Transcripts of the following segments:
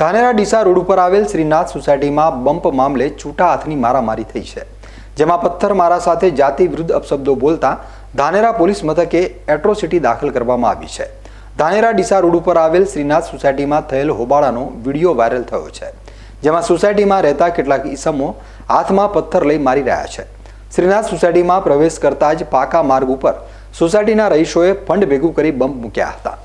Dhanera Deesa road ઉપર આવેલ શ્રીનાથ સોસાયટીમાં બમ્પ મામલે છૂટા હાથની મારામારી થઈ છે. જેમાં પથ્થરમારા સાથે જાતિ વિરુદ્ધ અપશબ્દો બોલતા ધાનેરા પોલીસ મથકે એટ્રોસિટી દાખલ કરવામાં આવી છે. ધાનેરા ડીસા રોડ ઉપર આવેલ શ્રીનાથ સોસાયટીમાં થયેલ હોબાળાનો વીડિયો વાયરલ થયો છે. જેમાં સોસાયટીમાં રહેતા કેટલાક ઈસમો હાથમાં પથ્થર લઈ મારી રહ્યા છે. શ્રીનાથ સોસાયટીમાં પ્રવેશ કરતા જ પાકા માર્ગ ઉપર સોસાયટીના રહીશોએ ફંડ ભેગું કરી બમ્પ મૂક્યા હતા.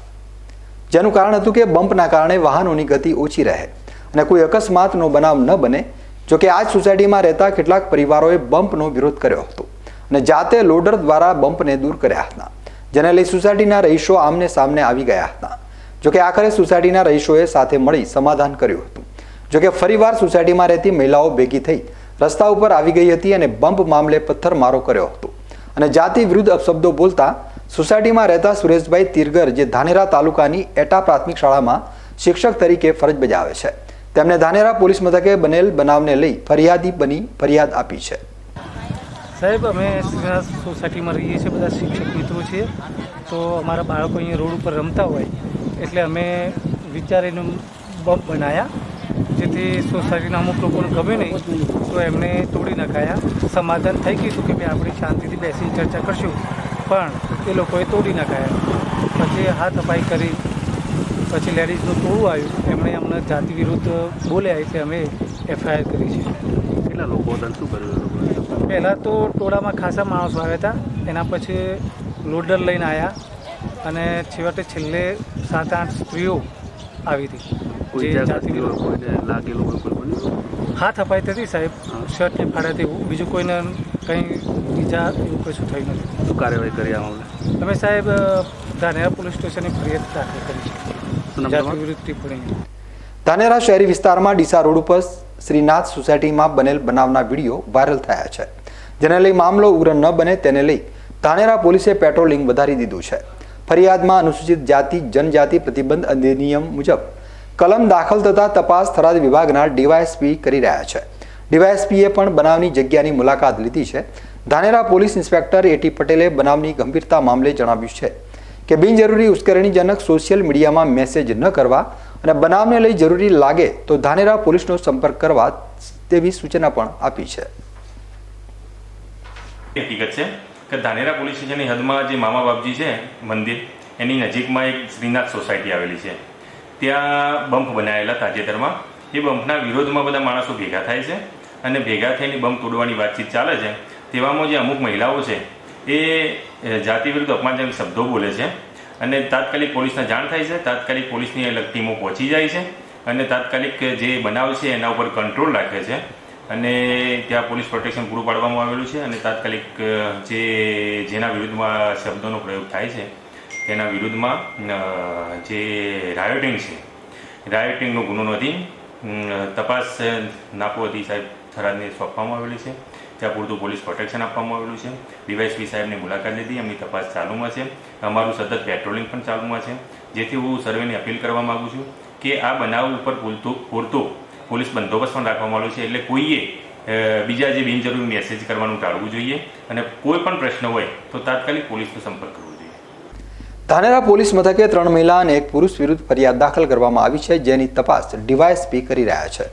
જેનું કારણ હતું કે બમ્પના કારણે વાહનોની ગતિ ઓછી રહે અને કોઈ અકસ્માતનો બનાવ ન બને જોકે આ જ સોસાયટીમાં રહેતા કેટલાક પરિવારોએ બમ્પનો વિરોધ કર્યો હતો અને જાતે લોડર દ્વારા બમ્પને દૂર કર્યા હતા, જેને લઈ સોસાયટીના રહીશો આમને સામને આવી ગયા હતા. જોકે આખરે સોસાયટીના રહીશોએ સાથે મળી સમાધાન કર્યું હતું. જોકે ફરીવાર સોસાયટીમાં રહેતી મહિલાઓ ભેગી થઈ રસ્તા ઉપર આવી ગઈ હતી અને બમ્પ મામલે પથ્થરમારો કર્યો હતો અને જાતિ વિરુદ્ધ અપશબ્દો બોલતા સોસાયટીમાં રહેતા સુરેશભાઈ તિરગર, જે ધાનેરા તાલુકાની એટા પ્રાથમિક શાળામાં શિક્ષક તરીકે ફરજ બજાવે છે. તેમણે ધાનેરા પોલીસ મથકે બનેલ બનાવને લઈ ફરિયાદી બની ફરિયાદ આપી છે. સાહેબ, અમે સોસાયટીમાં રહીએ છીએ, બધા શિક્ષક મિત્રો છીએ. તો અમારા બાળકો અહીંયા રોડ ઉપર રમતા હોય, એટલે અમે વિચારીને બમ્પ બનાવ્યા જેથી સોસાયટીના અમુક લોકોને ગમે નહીં, તો એમને તોડી નખાયા. સમાધાન થઈ ગયું કે ભાઈ આપણે શાંતિથી બેસી ચર્ચા કરશું. પણ એ લોકોએ તોડી નાખાયા પછી હાથ અપાઈ કરી પછી લેડીઝનું ટોળું આવ્યું. એમણે અમને જાતિ વિરુદ્ધ બોલ્યા એટલે અમે એફઆઈઆર કરી છે. કેટલા લોકો હતા શું કર્યું પહેલાં તો ટોળામાં ખાસા માણસો આવ્યા હતા. એના પછી લોડર લઈને આવ્યા અને છેવટે છેલ્લે સાત આઠ સ્ત્રીઓ આવી હતી. જે જાતિ લાગેલું કોઈ બન્યું? હાથ અપાઈ હતી સાહેબ. શર્ટને ફાડ્યા બીજું કોઈને કંઈ બીજા એવું કશું થયું નથી. શું કાર્યવાહી કરી આ મામલે અમે સાહેબ ધાનેરા પોલીસ સ્ટેશને ફરિયાદ દાખલ કરી છે. ધાનેરા શહેરી વિસ્તારમાં ડીસા રોડ ઉપર શ્રીનાથ સોસાયટીમાં બનેલ બનાવના વીડિયો વાયરલ થયા છે. જેને લઈ મામલો ઉગ્ર ન બને તેને લઈ ધાનેરા પોલીસે પેટ્રોલિંગ વધારી દીધું છે. ફરિયાદમાં અનુસૂચિત જાતિ જનજાતિ પ્રતિબંધ અધિનિયમ મુજબ કલમ દાખલ થતા તપાસ થરાદ વિભાગના ડીવાયએસપી કરી રહ્યા છે. ડીવાયએસપીએ પણ બનાવની જગ્યાની મુલાકાત લીધી છે. ધાનેરા પોલીસ ઇન્સ્પેક્ટર એટી પટેલે બનાવની ગંભીરતા મામલે જણાવ્યું છે કે બિનજરૂરી ઉશ્કેરણીજનક સોશિયલ મીડિયામાં મેસેજ ન કરવા અને બનાવને લઈ જરૂરી લાગે તો ધાનેરા પોલીસનો સંપર્ક કરવા તેવી સૂચના પણ આપી છે. હકીકત છે કે ધાનેરા પોલીસ સ્ટેશનની હદમાં જે મામા બાપજી છે, મંદિર, એની નજીકમાં એક શ્રીનાથ સોસાયટી આવેલી છે. ત્યાં બમ્પ બનાવેલા તાજેતરમાં. એ બમ્પના વિરોધમાં બધા માણસો ભેગા થાય છે અને ભેગા થઈને બમ્પ તોડવાની વાતચીત ચાલે છે. તેવામાં જે અમુક મહિલાઓ છે, એ જાતિ વિરુદ્ધ અપમાનજનક શબ્દો બોલે છે અને તાત્કાલિક પોલીસને જાણ થાય છે. તાત્કાલિક પોલીસની અલગ ટીમો પહોંચી જાય છે અને તાત્કાલિક જે બનાવ છે એના ઉપર કંટ્રોલ રાખે છે અને ત્યાં પોલીસ પ્રોટેક્શન પૂરું પાડવામાં આવેલું છે અને તાત્કાલિક જે, જેના વિરુદ્ધમાં શબ્દોનો પ્રયોગ થાય છે તેના વિરુદ્ધમાં જે રાયોટિંગ છે રાયોટિંગનો ગુનો નોંધી તપાસ અ, નાપો હતી સાહેબ થરાદને સોંપવામાં આવેલી છે. ત્યાં પૂરતું પોલીસ પ્રોટેક્શન આપવામાં આવેલું છે. ડીવાયસપી સાહેબની મુલાકાત લીધી એમની તપાસ ચાલુમાં છે. અમારું સતત પેટ્રોલિંગ પણ ચાલુમાં છે. જેથી હું સર્વેની અપીલ કરવા માગું છું કે આ બનાવ ઉપર પૂરતું પૂરતો પોલીસ બંદોબસ્ત પણ રાખવામાં આવ્યો છે. એટલે કોઈએ બીજા જે બિનજરૂરી મેસેજ કરવાનું ટાળવું જોઈએ અને કોઈ પણ પ્રશ્ન હોય તો તાત્કાલિક પોલીસનો સંપર્ક કરવો ધાનેરા પોલીસ મથકે ત્રણ મહિલા અને એક પુરુષ વિરુદ્ધ ફરિયાદ દાખલ કરવામાં આવી છે જેની તપાસ ડીવાયએસપી કરી રહ્યા છે.